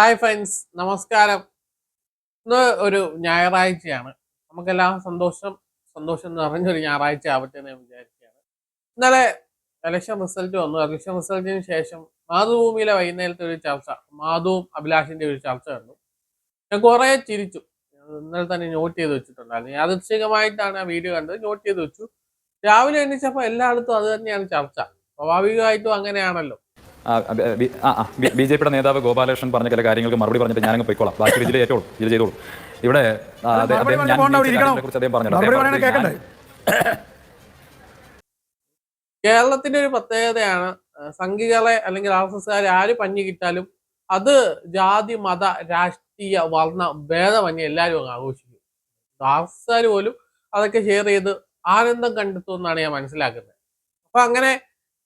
Hi friends നമസ്കാരം. ഇന്ന് ഒരു ഞായറാഴ്ചയാണ്. നമുക്കെല്ലാം സന്തോഷം സന്തോഷം നിറഞ്ഞൊരു ഞായറാഴ്ച ആവട്ടെ എന്ന് വിചാരിക്കുകയാണ്. ഇന്നലെ ഇലക്ഷൻ റിസൾട്ട് വന്നു. ഇലക്ഷൻ റിസൾട്ടിന് ശേഷം മാതൃഭൂമിയിലെ വൈകുന്നേരത്തെ ഒരു ചർച്ച മാധുവും അഭിലാഷിന്റെ ഒരു ചർച്ച കണ്ടു. ഞാൻ കുറേ ചിരിച്ചു. ഇന്നലെ തന്നെ നോട്ട് ചെയ്ത് വെച്ചിട്ടുണ്ടായിരുന്നു. യാദൃച്ഛികമായിട്ടാണ് ആ വീഡിയോ കണ്ടത്. നോട്ട് ചെയ്ത് വെച്ചു. രാവിലെ എണ്ണിച്ചപ്പോൾ എല്ലായിടത്തും അത് തന്നെയാണ് ചർച്ച. സ്വാഭാവികമായിട്ടും അങ്ങനെയാണല്ലോ. ബി ജെ പിയുടെ നേതാവ് ഗോപാലകൃഷ്ണൻ പറഞ്ഞ ചില കാര്യങ്ങൾക്ക് മറുപടി പറഞ്ഞിട്ട് ഞാനങ്ങ് പോയിക്കോളാം. ബാക്കി ജില്ല ഏറ്റോളൂ ജില്ല ചെയ്തോളൂ. ഇവിടെ അദ്ദേഹം പറഞ്ഞ് കേരളത്തിന്റെ ഒരു പ്രത്യേകതയാണ് സംഘികളെ അല്ലെങ്കിൽ ആർ എസ് എസ്കാരെ ആര് പഞ്ഞു കിട്ടാലും അത് ജാതി മത രാഷ്ട്രീയ വർണ ഭേദമന്യേ എല്ലാവരും അങ്ങ് ആഘോഷിക്കും. ആർ എസ് എസ്കാർ പോലും അതൊക്കെ ഷെയർ ചെയ്ത് ആനന്ദം കണ്ടെത്തുമെന്നാണ് ഞാൻ മനസ്സിലാക്കുന്നത്. അപ്പൊ അങ്ങനെ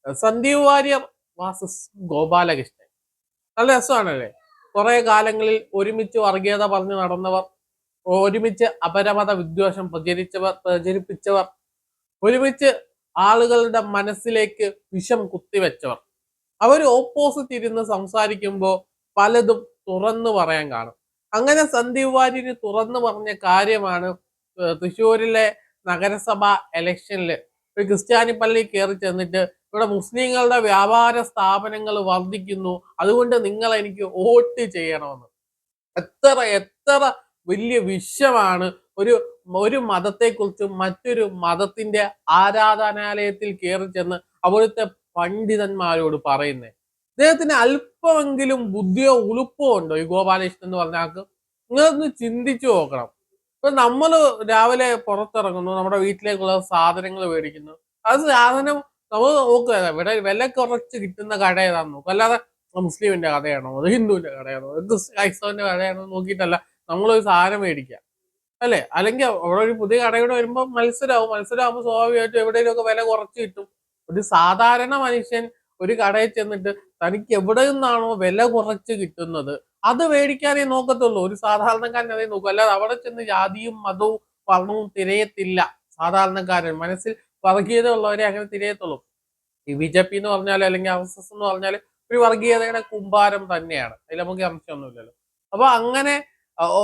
സന്ദീപ് വാര്യർ വാസസ് ഗോപാലകൃഷ്ണൻ നല്ല രസമാണല്ലേ? കുറെ കാലങ്ങളിൽ ഒരുമിച്ച് വർഗീയത പറഞ്ഞു നടന്നവർ ഒരുമിച്ച് അപരമത വിദ്വേഷം പ്രചരിച്ചവർ പ്രചരിപ്പിച്ചവർ ഒരുമിച്ച് ആളുകളുടെ മനസ്സിലേക്ക് വിഷം കുത്തിവെച്ചവർ. അവർ ഓപ്പോസിറ്റ് ഇരുന്ന് സംസാരിക്കുമ്പോൾ പലതും തുറന്നു പറയാൻ കാണും. അങ്ങനെ സന്ദീപ് വാര്യര് തുറന്നു പറഞ്ഞ കാര്യമാണ് തൃശ്ശൂരിലെ നഗരസഭ എലക്ഷനിൽ ഒരു ക്രിസ്ത്യാനി പള്ളി കയറി ചെന്നിട്ട് ഇവിടെ മുസ്ലിങ്ങളുടെ വ്യാപാര സ്ഥാപനങ്ങൾ വർദ്ധിക്കുന്നു. അതുകൊണ്ട് നിങ്ങൾ എനിക്ക് വോട്ട് ചെയ്യണമെന്ന്. എത്ര എത്ര വലിയ വിഷമാണ് ഒരു ഒരു മതത്തെക്കുറിച്ച് മറ്റൊരു മതത്തിന്റെ ആരാധനാലയത്തിൽ കയറി ചെന്ന് അവിടുത്തെ പണ്ഡിതന്മാരോട് പറയുന്നത് അദ്ദേഹത്തിന് അല്പമെങ്കിലും ബുദ്ധിയോ ഉളുപ്പോ ഉണ്ടോ? ഈ ഗോപാലകൃഷ്ണൻ എന്ന് പറഞ്ഞ ആൾക്ക്. നിങ്ങളൊന്ന് ചിന്തിച്ചു നോക്കണം. ഇപ്പൊ നമ്മൾ രാവിലെ പുറത്തിറങ്ങുന്നു നമ്മുടെ വീട്ടിലേക്കുള്ള സാധനങ്ങൾ മേടിക്കുന്നു. അത് സാധനം നമ്മൾ നോക്കുക ഇവിടെ വില കുറച്ച് കിട്ടുന്ന കട ഏതാന്ന് നോക്കുക അല്ലാതെ മുസ്ലിമിന്റെ കടയാണോ അത് ഹിന്ദുവിന്റെ കടയാണോ? ക്രൈസ്തവന്റെ കടയാണോ നോക്കിയിട്ടല്ല. നമ്മളൊരു സാധനം മേടിക്കുക. അല്ലെ? അല്ലെങ്കിൽ അവിടെ ഒരു പുതിയ കടയുടെ വരുമ്പോൾ മത്സരമാവും മത്സരമാകുമ്പോൾ സ്വാഭാവികമായിട്ടും എവിടെയെങ്കിലുമൊക്കെ വില കുറച്ച് കിട്ടും. ഒരു സാധാരണ മനുഷ്യൻ ഒരു കടയിൽ ചെന്നിട്ട് തനിക്ക് എവിടെ നിന്നാണോ വില കുറച്ച് കിട്ടുന്നത് അത് മേടിക്കാനേ നോക്കത്തുള്ളൂ. ഒരു സാധാരണക്കാരൻ അതേ നോക്കൂ. അല്ലാതെ അവിടെ ചെന്ന് ജാതിയും മതവും വർണവും തിരയത്തില്ല. സാധാരണക്കാരൻ മനസ്സിൽ വർഗീയത ഉള്ളവരെ അങ്ങനെ തിരയത്തുള്ളൂ. ഈ ബി ജെ പി എന്ന് പറഞ്ഞാൽ അല്ലെങ്കിൽ ആർ എസ് എസ് എന്ന് പറഞ്ഞാൽ ഒരു വർഗീയതയുടെ കുമ്പാരം തന്നെയാണ്. അതിൽ നമുക്ക് സംശയമൊന്നുമില്ലല്ലോ. അപ്പൊ അങ്ങനെ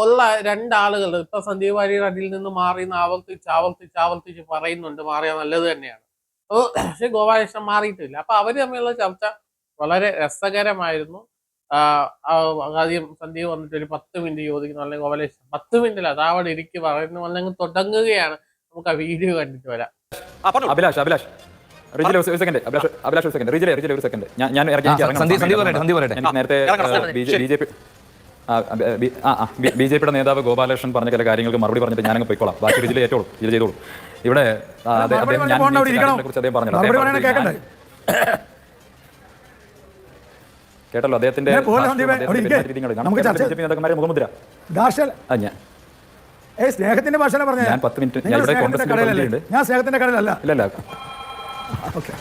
ഉള്ള രണ്ടാളുകൾ ഇപ്പൊ സന്ദീപ് വാര്യർ അതിൽ നിന്ന് മാറി എന്ന് ആവർത്തിച്ച് ആവർത്തിച്ച് ആവർത്തിച്ച് പറയുന്നുണ്ട് മാറിയാൽ നല്ലത് തന്നെയാണ്. അപ്പോൾ പക്ഷെ ഗോപാലകൃഷ്ണൻ മാറിയിട്ടില്ല. അപ്പൊ അവർ തമ്മിലുള്ള ചർച്ച വളരെ രസകരമായിരുന്നു. ആദ്യം സന്ദീപ് വന്നിട്ട് ഒരു പത്ത് മിനിറ്റ് ചോദിക്കുന്നു അല്ലെങ്കിൽ ഗോപാലകൃഷ്ണൻ പത്ത് മിനിറ്റ് അല്ല അവിടെ ഇരിക്കുക പറയുന്നു അല്ലെങ്കിൽ തുടങ്ങുകയാണ്. നമുക്ക് ആ വീഡിയോ കണ്ടിട്ട് വരാം. അഭിലാഷ് അഭിലാഷ്. റിജിലെ ഒരു സെക്കൻഡ് അഭിലാഷ് അഭിലാഷ് ഒരു സെക്കൻഡ് റിജിലെ റിജിലെ ഒരു സെക്കൻഡ് ഞാൻ ഞാൻ ഇറങ്ങി എനിക്ക് ഇറങ്ങണം. സന്ദീപ് സന്ദീപ് പറയട്ടെ സന്ധി പറയട്ടെ. എനിക്ക് നേരത്തെ. B J P B J പിയുടെ നേതാവ് ഗോപാലകൃഷ്ണൻ പറഞ്ഞ ചില കാര്യങ്ങൾക്ക് മറുപടി പറഞ്ഞിട്ട് ഞാനങ്ങ് പോയിക്കോളാം. ബാക്കി റിജിലെ ഏറ്റോളൂ ഇത് ചെയ്തോളൂ. ഇവിടെ ആ, അതെ- മറുപടി അദ്ദേഹം ഞാൻ പറഞ്ഞ് പോകണ്ട, അവിടെ ഉന്നയിച്ച ഇരിക്കണം. കാര്യങ്ങളെക്കുറിച്ച് അദ്ദേഹം പറഞ്ഞല്ലോ. മറുപടി അദ്ദേഹം പറയണേ കേൾക്കണ്ടേ ഞാൻ- കേട്ടല്ലോ അദ്ദേഹത്തിന്റെ ഞാൻ പോലെ ഭാഷയും സന്ദീപേ, അദ്ദേഹത്തിന്റെ അവിടെ ഇരിക്ക്. പെരുമാറ്റരീതികളും കാണാം. നമുക്ക് ചർച്ച- ബി ജെ പി നേതാക്കന്മാരെ മുഖമുദ്ര. ദാർശൽ. ആ, ഞാൻ. ഏ സ്നേഹത്തിന്റെ ഭാഷ പറഞ്ഞ? ഞാൻ പത്ത് മിനിറ്റ് ഞാൻ ഇവിടെ കോൺഗ്രസിന്റെ പ്രതിനിധിയുണ്ട് ഞാൻ സ്നേഹത്തിന്റെ കടയിലല്ല. ഇല്ലല്ല. ഓക്കെ.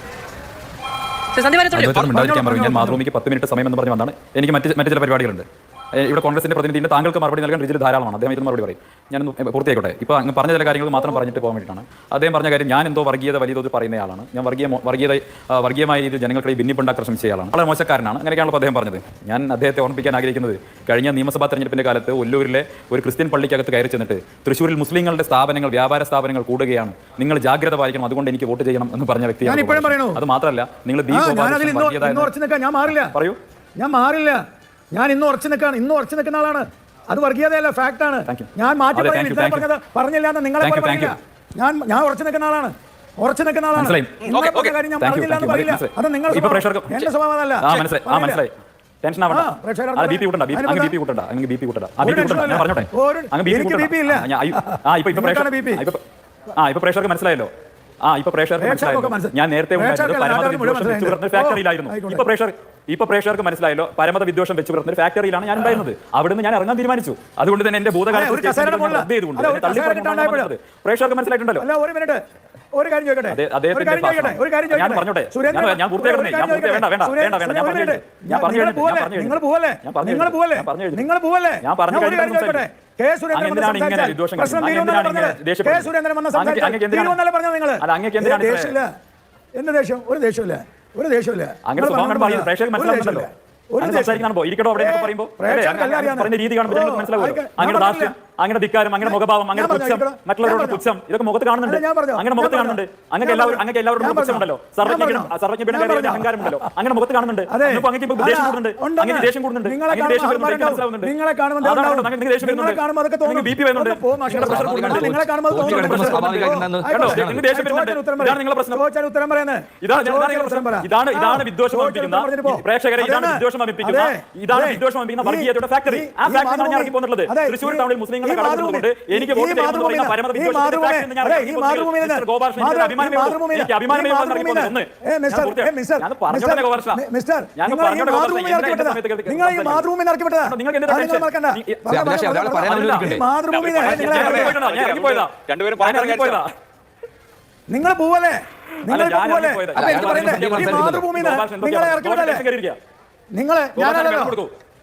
ഞാൻ മാതൃഭൂമിക്ക് പത്ത് മിനിറ്റ് സമയം എന്ന് പറഞ്ഞ് വന്നാണ്. എനിക്ക് മറ്റ് മറ്റ് ചില പരിപാടികളുണ്ട്. ഇവിടെ കോൺഗ്രസിന്റെ പ്രതിനിധിയുടെ താങ്കൾക്ക് മറുപടി നൽകാൻ റിജിൽ ധാരാളമാണ്. അദ്ദേഹം ഇതിന് മറുപടി പറയും. ഞാൻ പൂർത്തിയായിക്കോട്ടെ. ഇപ്പോൾ അങ്ങ് പറഞ്ഞ ചില കാര്യങ്ങൾ മാത്രം പറഞ്ഞിട്ട് പോകാൻ വേണ്ടിയിട്ടാണ്. അദ്ദേഹം പറഞ്ഞ കാര്യം ഞാൻ എന്തോ വർഗീയത വലിയ തോതിൽ പറയുന്നയാളാണ് ഞാൻ വർഗീയ വർഗീയത ആ, വർഗീയമായ രീതിയിൽ ജനങ്ങൾക്കിടയിൽ ഭിന്നിപ്പുണ്ടാക്കാൻ ശ്രമിച്ചയാളാണ് വളരെ മോശക്കാരനാണ്. അങ്ങനെയൊക്കെയാണല്ലോ അദ്ദേഹം പറഞ്ഞത്. ഞാൻ അദ്ദേഹത്തെ ഓർമ്മിപ്പിക്കാൻ ആഗ്രഹിക്കുന്നത് കഴിഞ്ഞ നിയമസഭാ തെരഞ്ഞെടുപ്പിന്റെ കാലത്ത് ഒല്ലൂരിലെ ഒരു ക്രിസ്ത്യൻ പള്ളിക്കകത്ത് കയറി ചെന്നിട്ട് തൃശ്ശൂരിൽ മുസ്ലിങ്ങളുടെ സ്ഥാപനങ്ങൾ വ്യാപാര സ്ഥാപനങ്ങൾ കൂടുകയാണ്. നിങ്ങൾ ജാഗ്രത പാലിക്കണം. അതുകൊണ്ട് എനിക്ക് വോട്ട് ചെയ്യണം എന്ന് പറഞ്ഞ വ്യക്തിയാണ്. അത് മാത്രമല്ല നിങ്ങൾ ദീപോ പറയൂ. ഞാൻ മാറില്ല. ഞാൻ ഇന്ന് ഉറച്ചു നിൽക്കാണ് ഇന്ന് ഉറച്ചു നിൽക്കുന്ന ആളാണ്. അത് വർഗീയതയല്ല ഫാക്ട് ആണ്. ഞാൻ മാറ്റി. പറഞ്ഞത് പറഞ്ഞില്ല എന്ന് നിങ്ങളെ പറഞ്ഞില്ല. ഞാൻ ഞാൻ ഉറച്ചു നിൽക്കുന്ന ആളാണ്. ഉറച്ചു നിൽക്കുന്ന ആളാണ്. കാര്യം ഞാൻ പറഞ്ഞില്ല എന്ന്. പറയില്ല. അത് നിങ്ങൾ സ്വഭാവം. എന്റെ മനസ്സിലായി. ടെൻഷൻ ആവണ്ട. ആ, പ്രേക്ഷകർ അത് ബി പി കൂട്ടണ്ട. അതിന് അങ്ങ് ബി പകരം- പി കൂട്ടണ്ട. അങ്ങ് ബി പി കൂട്ടണ്ട. ആ ഒരു ബി പി കൂട്ടണ്ട. ഞാൻ പറഞ്ഞോട്ടെ. ഇല്ല. ഒരു- അങ്ങ് ബി പി കൂട്ടണ്ട. ആ, ഇപ്പൊ ഇപ്പൊ പ്രേക്ഷകർ ആ ഇപ്പൊ പ്രേക്ഷകർക്ക് മനസ്സിലായല്ലോ. ആ ഇപ്പൊ പ്രേക്ഷകർക്ക് മനസ്സിലായല്ലോ. ഞാൻ നേരത്തെ ഉണ്ടായിരുന്നത്. ഫാക്ടറിയിലായിരുന്നു. ഇപ്പൊ പ്രേക്ഷകർ ഇപ്പൊ പ്രേക്ഷകർക്ക് മനസ്സിലായല്ലോ. പരമത വിദ്വേഷം വെച്ച് പുലർത്തുന്ന ഒരു ഫാക്ടറിയിലാണ് ഞാൻ ഉണ്ടായിരുന്നത്. അവിടുന്ന് ഞാൻ ഇറങ്ങാൻ തീരുമാനിച്ചു. അതുകൊണ്ട് തന്നെ എന്റെ ഭൂതകാലം. പ്രേക്ഷകർക്ക് മനസ്സിലായിട്ടുണ്ടല്ലോ. ഒരു കാര്യം ചോദിക്കട്ടെ? ഒരു കാര്യം ചോദിക്കട്ടെ? ഒരു കാര്യം ചോദിക്കട്ടെ. സുരേന്ദ്രൻ നിങ്ങൾ പോവല്ലേ? നിങ്ങൾ പോവല്ലേ? നിങ്ങൾ. പോവല്ലേ? നിങ്ങൾ പോവല്ലേ? ഒരു. കാര്യം ചോദിക്കട്ടെ? കെ സുരേന്ദ്രൻ വന്ന് സംസാരിച്ചാൽ പ്രശ്നം? തീരുമെന്നല്ലേ പറഞ്ഞത്? കെ? സുരേന്ദ്രൻ വന്ന് സംസാരിച്ചാൽ പറഞ്ഞത് നിങ്ങൾ ദേഷ്യമില്ല. എന്ത് ദേഷ്യം? ഒരു ദേഷ്യമില്ല. ഒരു ദേഷ്യമില്ല. ഒരു. ഒരു ദേഷ്യം. അങ്ങനെ ധിക്കാരം അങ്ങനെ മുഖഭാവം അങ്ങനെ പുച്ഛം മറ്റുള്ളവരോട് പുച്ഛം ഇതൊക്കെ മുഖത്ത് കാണുന്നുണ്ട്. അങ്ങനെ മുഖത്ത് കാണുന്നുണ്ട്. അങ്ങനെ എല്ലാവരും അങ്ങനെ എല്ലാവരോടും പുച്ഛമുണ്ടല്ലോ. ഞാൻ സർവജ്ഞനും അഹങ്കാരം ഉണ്ടല്ലോ അങ്ങനെ മുഖത്ത് കാണുന്നുണ്ട്. അങ്ങനെ ദേഷ്യം കൂടുന്നുണ്ട്. അങ്ങനെ ദേഷ്യം കൂടുന്നുണ്ട്. നിങ്ങളെ അങ്ങനെ ദേഷ്യം. മനസ്സിലാവുന്നുണ്ട്. കാണുമ്പോൾ ബി പി വരുന്നുണ്ട്. കാണുമ്പോൾ ഇതാണ് ഇതാണ് വിദ്വേഷം. പ്രേക്ഷകരെ ഇതാണ് വിദ്വേഷം ഇതാണ് വിദ്വേഷം വർഗീയതയുടെ ഫാക്ടറി ആ ഫാക്ടറി ഞാൻ തൃശ്ശൂർ ടൗണിൽ മുസ്ലിങ്ങളുടെ മാതൃഭൂമി- എനിക്ക് വോട്ട് ചെയ്യണമെന്ന് പരമത. നിങ്ങൾ ഈ മാതൃഭൂമി. നിങ്ങൾ പോവല്ലേ? നിങ്ങൾ പോവല്ലേ? ഈ പോയതാ. നിങ്ങളെ. നിങ്ങളെ ഞാനല്ലോ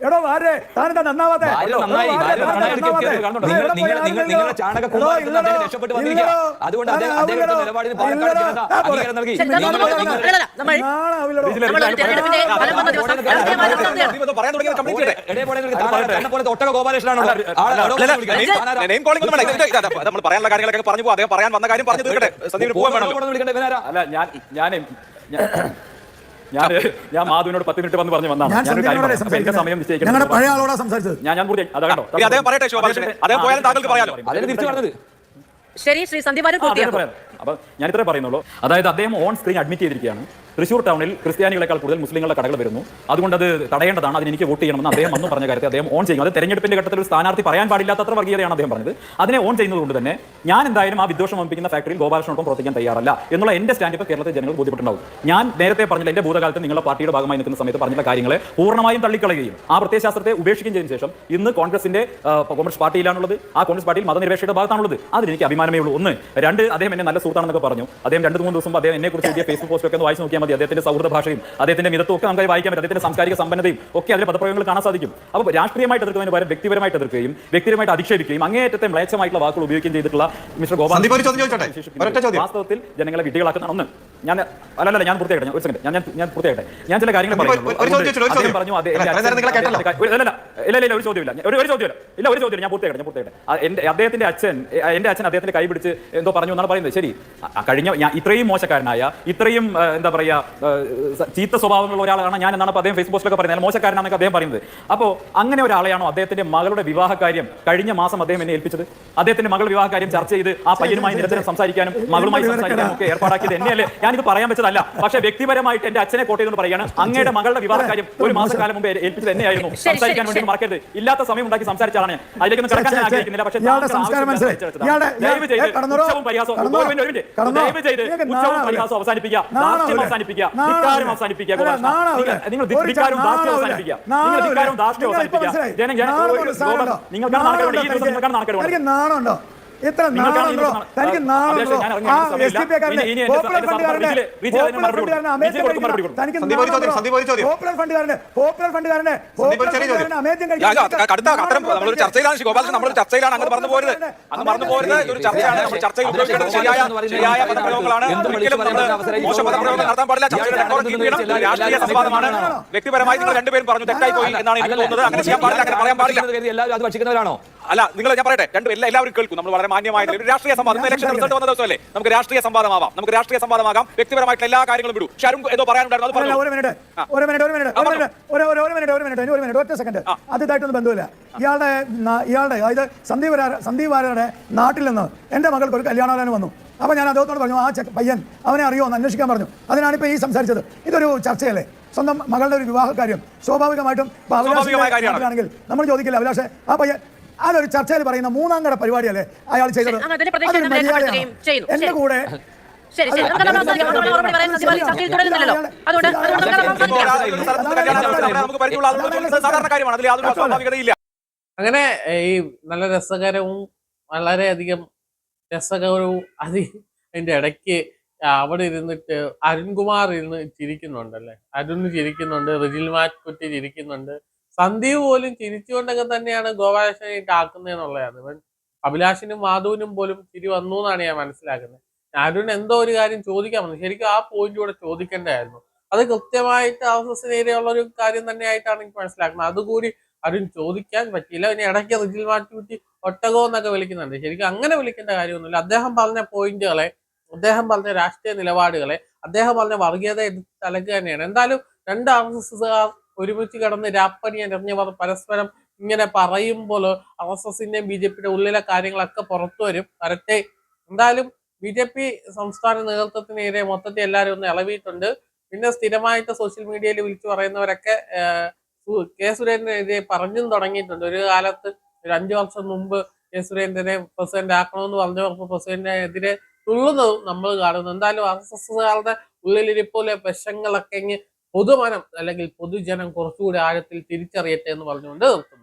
എടോ കരയല്ലേ? എടോ വാരരെ എന്താ കരയല്ലേ നന്നാവാത്തെ? ഗോപാലകൃഷ്ണ? എടോ വാരരെ താൻ എന്താ നന്നാവാത്തെ? എടോ വാരരെ താൻ എന്താ നന്നാവാത്തെ? വാരരെ എടോ നന്നായി, വാരരെ വാരരെ താൻ എന്താ നന്നായി നന്നാവാത്തെ? കാണുന്നുണ്ടോ? നിങ്ങൾ നിങ്ങൾ- പോയി നിങ്ങൾ- ആരും നിങ്ങൾ- ഇല്ലല്ലോ. ചാണക എടോ, കുമ്മായത്തിൽ നിന്ന് ഇല്ലല്ലോ. അദ്ദേഹം രക്ഷപ്പെട്ട് വന്നിരിക്കുക. ഇല്ലല്ലോ. അതുകൊണ്ട് അദ്ദേഹം- താൻ അദ്ദേഹത്തിന്റെ ആവില്ലല്ലോ. നിലപാടിന് പാലക്കാട് ഇല്ലല്ലോ. ജനത ആ, പോരെ. അംഗീകാരം നൽകി. ശരി, നിങ്ങൾ- നമ്മൾ നിങ്ങൾ- പോരെ. നിങ്ങൾ- നമ്മൾ നാണാവില്ലടോ. ഇതിലെ- നമ്മൾ ഒരു തെരഞ്ഞെടുപ്പിന്റെ ഫലം വന്ന ദിവസം രാഷ്ട്രീയമായ ചർച്ചയാണ് ഇതൊന്ന് പറയാൻ തുടങ്ങിയത് കംപ്ലീറ്റ് ചെയ്യട്ടെ ഇടയെ പോലെ നിങ്ങൾക്ക് താൻ- തന്നെ പോലത്തെ ഒട്ടക ഗോപാലകൃഷ്ണനാണ് ഉള്ളത്. ആളെ അല്ല, അവിടെ വിളിക്കണം. താൻ ആരാ? നെയിം കോളിംഗ് ഒന്നും വേണ്ട ഇത് ഇത് ഇത് നമ്മൾ പറയാനുള്ള കാര്യങ്ങളൊക്കെ പറഞ്ഞു പോകും അദ്ദേഹം പറയാൻ വന്ന കാര്യം പറഞ്ഞു തീർക്കട്ടെ സന്ദീപിന് പോകാൻ ഞാൻ ഞാൻ ഞാൻ ഞാൻ മാധുവിനോട് പത്ത് മിനിറ്റ് വന്ന് പറഞ്ഞു വന്നാണ്. ഞാൻ ഒരു കാര്യം സന്ധ്യയോടെ പറയാം. അപ്പൊ എന്റെ സമയം ഞങ്ങളുടെ പഴയ ആളോടാ സംസാരിച്ചത്. ഞാൻ ഞാൻ പൂർത്തി അതാ കണ്ടോ? ഇനി അദ്ദേഹം പറയട്ടെ ശോഭാകൃഷ്ണൻ. അദ്ദേഹം പോയാലും താങ്കൾക്ക് പറയാലോ. അതിന് തിരിച്ചു പറഞ്ഞത് ശരി ശ്രീ പൂർത്തിയാക്കും. അപ്പൊ ഞാൻ ഇത്രേ പറയുന്നുള്ളൂ. അതായത് അദ്ദേഹം ഓൺ സ്ക്രീൻ അഡ്മിറ്റ് ചെയ്തിരിക്കുകയാണ്. തൃശ്ശൂർ ടൗണിൽ ക്രിസ്ത്യാനികളെക്കാൾ കൂടുതൽ മുസ്ലിങ്ങളുടെ കടകൾ വരുന്നു. അതുകൊണ്ട് അത് തടയേണ്ടതാണ്. അതിന് എനിക്ക് വോട്ട് ചെയ്യണമെന്ന് അദ്ദേഹം അന്ന് പറഞ്ഞ കാര്യത്തെ അദ്ദേഹം ഓൺ ചെയ്യുന്നത് അത് തെരഞ്ഞെടുപ്പിന്റെ ഘട്ടത്തിൽ ഒരു സ്ഥാനാർത്ഥി പറയാൻ പാടില്ലാത്തത്ര വർഗീയതയാണ് അദ്ദേഹം പറഞ്ഞത്. അതിനെ ഓൺ ചെയ്യുന്നത് കൊണ്ട് തന്നെ ഞാൻ എന്തായാലും ആ വിദ്വേഷം വമ്പിക്കുന്ന ഫാക്ടറിയിൽ ഗോപാലകൃഷ്ണനൊപ്പം പ്രവർത്തിക്കാൻ തയ്യാറല്ല എന്നുള്ള എന്റെ സ്റ്റാൻഡ് ഇപ്പോൾ കേരളത്തിലെ ജനങ്ങൾ ബോധ്യപ്പെട്ടുണ്ടാവും ഞാൻ നേരത്തെ പറഞ്ഞില്ല എന്റെ ഭൂതകാലത്ത് നിങ്ങളുടെ പാർട്ടിയുടെ ഭാഗമായി നിൽക്കുന്ന സമയത്ത് പറഞ്ഞിട്ടുള്ള കാര്യങ്ങളെ പൂർണമായും തള്ളിക്കളയുകയും ആ പ്രത്യയശാസ്ത്രത്തെ ഉപേക്ഷിക്കുകയും ചെയ്തതിനു ശേഷം ഇന്ന് കോൺഗ്രസിന്റെ കോൺഗ്രസ് പാർട്ടിയിലാണുള്ളത്. ആ കോൺഗ്രസ് പാർട്ടിയിൽ മതനിരപേക്ഷയുടെ ഭാഗത്താണുള്ളത്. അതിന് എനിക്ക് അഭിമാനമേ ഉള്ളൂ. ഒന്ന് രണ്ട് അദ്ദേഹം എന്നെ നല്ല സുഹൃത്താണെന്നൊക്കെ പറഞ്ഞു. അദ്ദേഹം രണ്ട് മൂന്ന് ദിവസം അദ്ദേഹം എന്നെ കുറിച്ച് ഫേസ്ബുക്ക് പോസ്റ്റ് ഒക്കെ വായിച്ച് നോക്കിയാൽ മതി അദ്ദേഹത്തിന്റെ സൗഹൃദ ഭാഷയും അദ്ദേഹത്തിന്റെ മിതത്വം ഒക്കെ നമുക്ക് വായിക്കാൻ പറ്റും അദ്ദേഹത്തിന്റെ സാംസ്കാരിക സമ്പന്നതയും ഒക്കെ അതിലെ പദപ്രയോഗങ്ങൾ കാണാൻ സാധിക്കും. അപ്പോൾ രാഷ്ട്രീയമായിട്ട് എതിർക്കുന്നതിന് പകരം വ്യക്തിപരമായിട്ട് എതിർക്കുകയും വ്യക്തിപരമായിട്ട് അധിക്ഷേപിക്കുകയും അങ്ങേയറ്റത്തെ മ്ലേച്ഛമായിട്ടുള്ള വാക്കുകൾ ഉപയോഗിക്കുകയും ചെയ്തിട്ടുള്ള മിസ്റ്റർ ഗോപാൽ. വാസ്തവത്തിൽ ജനങ്ങളെ വിഡ്ഢികളാക്കുന്ന ഒന്ന്. ഞാൻ അല്ലല്ല ഞാൻ പൂർത്തിയാക്കട്ടെ ഒരു സെക്കൻഡ് ഞാൻ ഞാൻ ഞാൻ പൂർത്തിയാക്കട്ടെ. ഞാൻ ചില കാര്യങ്ങൾ ഒരു- ഒരു ചോദ്യം ചോദിച്ചോളൂ, ഒരു ചോദ്യം. പറഞ്ഞു അതെ അല്ല, ഇല്ല, ഇല്ല, ഒരു ചോദ്യമില്ല ഒരു ഒരു ചോദ്യമില്ല ഇല്ല ഒരു ചോദ്യം ഞാൻ പൂർത്തിയാക്കട്ടെ ഞാൻ പൂർത്തിയാക്കട്ടെ. എന്റെ അദ്ദേഹത്തിന്റെ അച്ഛൻ എന്റെ അച്ഛൻ അദ്ദേഹത്തിന്റെ കൈ പിടിച്ച് എന്തോ പറഞ്ഞു എന്നാണ് പറയുന്നത്. ശരി. കഴിഞ്ഞ ഞാൻ ഇത്രയും മോശക്കാരനായ ഇത്രയും എന്താ പറയാ ചീത്ത സ്വഭാവമുള്ള ഒരാളാണ് ഞാൻ എന്നാണ് അദ്ദേഹം ഫേസ്ബുക്ക് പോസ്റ്റിലൊക്കെ പറയുന്നത് മോശക്കാരനാണെന്നൊക്കെ അദ്ദേഹം പറയുന്നത്. അപ്പോൾ അങ്ങനെ ഒരാളെയാണോ അദ്ദേഹത്തിന്റെ മകളുടെ വിവാഹ കാര്യം കഴിഞ്ഞ മാസം അദ്ദേഹം എന്നെ ഏൽപ്പിച്ചത്? അദ്ദേഹത്തിന്റെ മകളുടെ വിവാഹ കാര്യം ചർച്ച ചെയ്ത് ആ പയ്യനുമായി നിരന്തരം സംസാരിക്കാനും മകളുമായി സംസാരിക്കാനും ഒക്കെ ഏർപ്പാടാക്കിയത് എന്നെയല്ലേ? ഞാനിത് പറയാൻ വെച്ചതല്ല. പക്ഷേ വ്യക്തിപരമായിട്ട് എന്റെ അച്ഛനെ കോട്ടയം പറയുകയാണ്. അങ്ങയുടെ മകളുടെ വിവാഹ കാര്യം ഒരു മാസക്കാലം മുമ്പ് ഏൽപ്പിച്ചത് എന്നെയായിരുന്നു. ശരി, സംസാരിക്കാൻ വേണ്ടി മറക്കരുത്. ഇല്ലാത്ത സമയം ഉണ്ടാക്കി സംസാരിച്ചാണ് ഞാൻ. അതിലേക്കൊന്നും കിടക്കാൻ ഞാൻ ആഗ്രഹിക്കുന്നില്ല. പക്ഷേ ദയവ് ചെയ്ത് ഉച്ചവും പരിഹാസവും അവസാനിപ്പിക്കുക. അവസാനിപ്പിക്കുക? ധിക്കാരം അവസാനിപ്പിക്കുക? നിങ്ങൾ- ധിക്കാരവും അവസാനിപ്പിക്കുക? ധിക്കാരവും അവസാനിപ്പിക്കുക. ജനം ജനം? നിങ്ങൾക്കാണ് നാണക്കേട് ഈ ദിവസം നിങ്ങൾക്കാണ് നാണക്കേട് ഇത്ര ഈ തനിക്ക് ഇറങ്ങി ആ എസ് ഡി പി സമയമില്ല. പോപ്പുലർ ഇനി പോപ്പുലർ ഫണ്ടുകാരനെ. അമേദ്യം കഴിക്കണം. തനിക്ക്. പോപ്പുലർ ഫണ്ടുകാരനെ പോപ്പുലർ ഫണ്ടുകാരനെ പോപ്പുലർ. ഫണ്ടുകാരനെ അമേദ്യം കഴിക്കണം. ചർച്ചയിലാണ് ശ്രീ നമ്മൾ ചർച്ചയിലാണ് അങ്ങനെ പറഞ്ഞു പോരുത് അങ്ങ് പറഞ്ഞു പോരുത് ഒരു ചർച്ചയാണ്. നമ്മൾ ചർച്ചയിൽ ഉപയോഗിക്കേണ്ടത് ശരിയായ ശരിയായ പദപ്രയോഗങ്ങളാണ്. ഒരിക്കലും നമ്മൾ മോശം പദപ്രയോഗങ്ങൾ നടത്താൻ പാടില്ല. ചർച്ചയുടെ രാഷ്ട്രീയ സംവാദമാണ്. വ്യക്തിപരമായി നിങ്ങൾ രണ്ടുപേരും പറഞ്ഞു തെറ്റായി പോയി എന്നാണ് എനിക്ക് തോന്നുന്നത്. അങ്ങനെ ചെയ്യാൻ പാടില്ല അങ്ങനെ പറയാൻ പാടില്ല. എല്ലാവരും അത് ഭക്ഷിക്കുന്നവരാണോ അല്ല നിങ്ങൾ ഞാൻ പറയട്ടെ രണ്ടും എല്ലാ എല്ലാവരും കേൾക്കും. നമ്മൾ വളരെ മാന്യമായ രാഷ്ട്രീയ സംവാദം. ഇലക്ഷൻ റിസൾട്ട് വന്ന ദിവസമല്ലേ? നമുക്ക് രാഷ്ട്രീയ സംവാദമാവാം. നമുക്ക് രാഷ്ട്രീയ സംവാദമാകാം. വ്യക്തിപരമായിട്ടുള്ള എല്ലാ കാര്യങ്ങളും വിടൂ. അരുൺ ഏതോ പറയാനുണ്ടായിരുന്നു ഒരു മിനിറ്റ്. ഒരു മിനിറ്റ് ഒരു മിനിറ്റ് ഒരു മിനിറ്റ് ഒരു മിനിറ്റ് ഒരു മിനിറ്റ് ഒറ്റ സെക്കൻഡ്. ബന്ധമില്ല. ഇയാളുടെ ഇയാളുടെ അതായത് സന്ദീപ് സന്ദീപ് ആരുടെ നാട്ടിൽ നിന്ന് എന്റെ മകൾക്ക് ഒരു കല്യാണാലോചന വന്നു. അപ്പോൾ ഞാൻ അദ്ദേഹത്തോട് പറഞ്ഞു ആ ചെക്ക പയ്യൻ അവനെ അറിയോ? എന്ന് അന്വേഷിക്കാൻ പറഞ്ഞു. അതിനാണ് ഇപ്പോൾ ഈ സംസാരിച്ചത്. ഇതൊരു ചർച്ചയല്ലേ? സ്വന്തം മകളുടെ ഒരു വിവാഹ കാര്യം സ്വാഭാവികമായിട്ടും ഇപ്പൊ നാട്ടിലാണെങ്കിൽ നമ്മൾ ചോദിക്കില്ല അഭിലാഷെ ആ പയ്യൻ അതൊരു ചർച്ചയിൽ പറയുന്ന മൂന്നാം കട പരിപാടിയല്ലേ അയാൾ ചെയ്തത്? എന്റെ അതൊരു മര്യാദയാണ്. കൂടെ ശരി ശരി. നമുക്ക് മറുപടി പറയാൻ ചർച്ചയിൽ തുടരുന്നില്ലല്ലോ. അതുകൊണ്ട് അതുകൊണ്ട് അങ്ങനെ ഈ നല്ല രസകരവും വളരെയധികം രസകരവും അതി അതിന്റെ ഇടയ്ക്ക് അവിടെ ഇരുന്നിട്ട് അരുൺകുമാർ ഇരുന്ന് ചിരിക്കുന്നുണ്ടല്ലേ? അരുൺ ചിരിക്കുന്നുണ്ട് റിജിൽ മാറ്റ് കുട്ടി ചിരിക്കുന്നുണ്ട്. സന്ദീപ് പോലും ചിരിച്ചുകൊണ്ടൊക്കെ തന്നെയാണ് ഗോപാലകൃഷ്ണനായിട്ട് ആക്കുന്നതെന്നുള്ളതാണ്. അഭിലാഷിനും മാധുവിനും പോലും ചിരി വന്നു എന്നാണ് ഞാൻ മനസ്സിലാക്കുന്നത്. അരുൺ എന്തോ ഒരു കാര്യം ചോദിക്കാൻ വന്നു. ശരിക്കും ആ പോയിന്റ് കൂടെ ചോദിക്കേണ്ടതായിരുന്നു. അത് കൃത്യമായിട്ട് അവസരത്തിനെതിരെയുള്ള ഒരു കാര്യം തന്നെയായിട്ടാണ് എനിക്ക് മനസ്സിലാക്കുന്നത്. അതുകൂടി അരുൺ ചോദിക്കാൻ പറ്റിയില്ല. ഇനി ഇടയ്ക്ക് റിജിൽ മാറ്റുകുട്ടി ഒട്ടകോ എന്നൊക്കെ വിളിക്കുന്നുണ്ട്. ശരിക്കും അങ്ങനെ വിളിക്കേണ്ട കാര്യമൊന്നുമില്ല. അദ്ദേഹം പറഞ്ഞ പോയിന്റുകളെ അദ്ദേഹം പറഞ്ഞ രാഷ്ട്രീയ നിലപാടുകളെ അദ്ദേഹം പറഞ്ഞ വർഗീയത എടുത്ത് തലക്ക് തന്നെയാണ്. എന്തായാലും രണ്ട് ആർ എസ് എസ്സുകാർ ഒരുമിച്ച് കിടന്ന് രാപ്പനി എറിഞ്ഞവർ പരസ്പരം ഇങ്ങനെ പറയുമ്പോൾ ആർ എസ് എസിന്റെയും ബി ജെ പിയുടെ ഉള്ളിലെ കാര്യങ്ങളൊക്കെ പുറത്തു വരും. വരട്ടെ. എന്തായാലും ബി ജെ പി സംസ്ഥാന നേതൃത്വത്തിനെതിരെ മൊത്തത്തിൽ എല്ലാവരും ഒന്ന് ഇളവിയിട്ടുണ്ട്. പിന്നെ സ്ഥിരമായിട്ട് സോഷ്യൽ മീഡിയയിൽ വിളിച്ചു പറയുന്നവരൊക്കെ കെ സുരേന്ദ്രനെതിരെ പറഞ്ഞും തുടങ്ങിയിട്ടുണ്ട്. ഒരു കാലത്ത് ഒരു അഞ്ചു വർഷം മുമ്പ് കെ സുരേന്ദ്രനെ പ്രസിഡന്റ് ആക്കണമെന്ന് പറഞ്ഞവർക്ക് പ്രസിഡന്റിനെതിരെ തുള്ളുന്നതും നമ്മൾ കാണുന്നു. എന്തായാലും ആർ എസ് എസ്സുകാരുടെ ഉള്ളിലിരിപ്പോലെ വിഷങ്ങളൊക്കെ ഇങ്ങ് പൊതുമനം അല്ലെങ്കിൽ പൊതുജനം കുറച്ചുകൂടി ആഴത്തിൽ തിരിച്ചറിയട്ടെ എന്ന് പറഞ്ഞുകൊണ്ട് നിർത്തുന്നു.